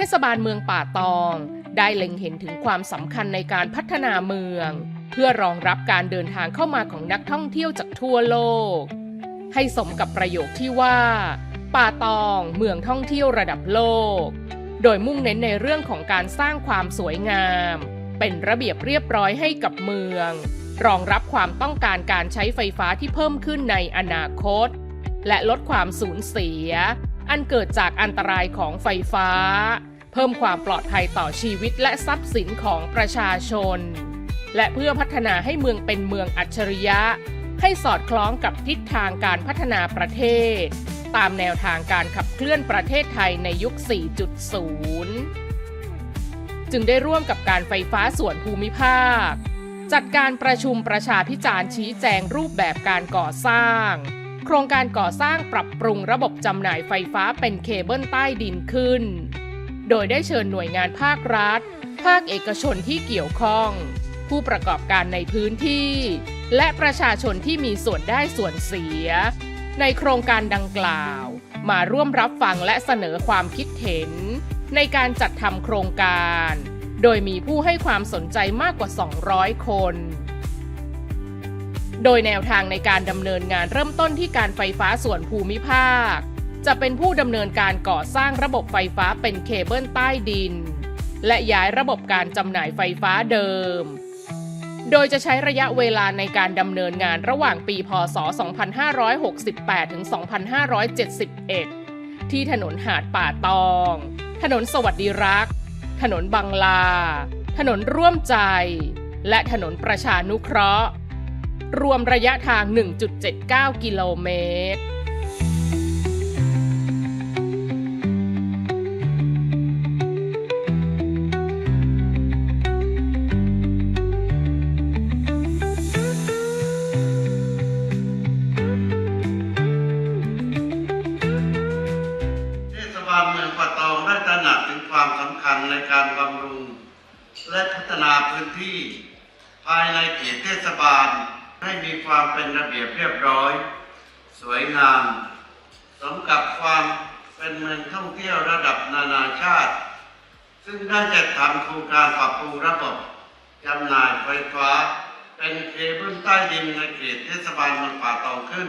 เทศบาลเมืองป่าตอง ได้เล็งเห็นถึงความสำคัญในการพัฒนาเมือง เพื่อรองรับการเดินทางเข้ามาของนักท่องเที่ยวจากทั่วโลก ให้สมกับประโยคที่ว่า ป่าตองเมืองท่องเที่ยวระดับโลก โดยมุ่งเน้นในเรื่องของการสร้างความสวยงาม เป็นระเบียบเรียบร้อยให้กับเมือง รองรับความต้องการการใช้ไฟฟ้าที่เพิ่มขึ้นในอนาคต และลดความสูญเสีย อันเกิดจากอันตรายของไฟฟ้า เพิ่มความปลอดภัยต่อชีวิตและทรัพย์สินของประชาชน และเพื่อพัฒนาให้เมืองเป็นเมืองอัจฉริยะ ให้สอดคล้องกับทิศทางการพัฒนาประเทศ ตามแนวทางการขับเคลื่อนประเทศไทยในยุค 4.0 จึงได้ร่วมกับการไฟฟ้าส่วนภูมิภาค จัดการประชุมประชาพิจารณ์ชี้แจงรูปแบบการก่อสร้าง โครงการก่อสร้างปรับปรุงระบบจำหน่ายไฟฟ้าเป็นเคเบิลใต้ดินขึ้น โดยได้เชิญหน่วยงานภาครัฐ ภาคเอกชนที่เกี่ยวข้อง ผู้ประกอบการในพื้นที่ และประชาชนที่มีส่วนได้ส่วนเสีย ในโครงการดังกล่าว มาร่วมรับฟังและเสนอความคิดเห็น ในการจัดทำโครงการ โดยมีผู้ให้ความสนใจมากกว่า 200 คน โดยแนวทางในการดำเนินงานเริ่มต้นที่การไฟฟ้าส่วนภูมิภาค จะเป็นผู้ดำเนินการก่อสร้างระบบไฟฟ้าเป็นเคเบิลใต้ดิน และย้ายระบบการจำหน่ายไฟฟ้าเดิม โดยจะใช้ระยะเวลาในการดำเนินงานระหว่างปี พศ 2568 ถึง 2571 ที่ถนนหาดป่าตอง ถนนสวัสดิรักษ์ถนนบังลา ถนนร่วมใจ และถนนประชานุเคราะห์ รวมระยะทาง 1.79 กิโลเมตร เทศบาลเมืองป่าตองได้ตระหนักถึงความสำคัญในการบำรุง และพัฒนาพื้นที่ ภายในเขตเทศบาล ให้มีความเป็นระเบียบเรียบร้อย สวยงาม สมกับความเป็นเมืองท่องเที่ยวระดับนานาชาติ ซึ่งได้จัดทำโครงการปรับปรุงระบบจำหน่ายไฟฟ้า เป็นเคเบิลใต้ดินในเขตเทศบาลเมืองป่าตองขึ้น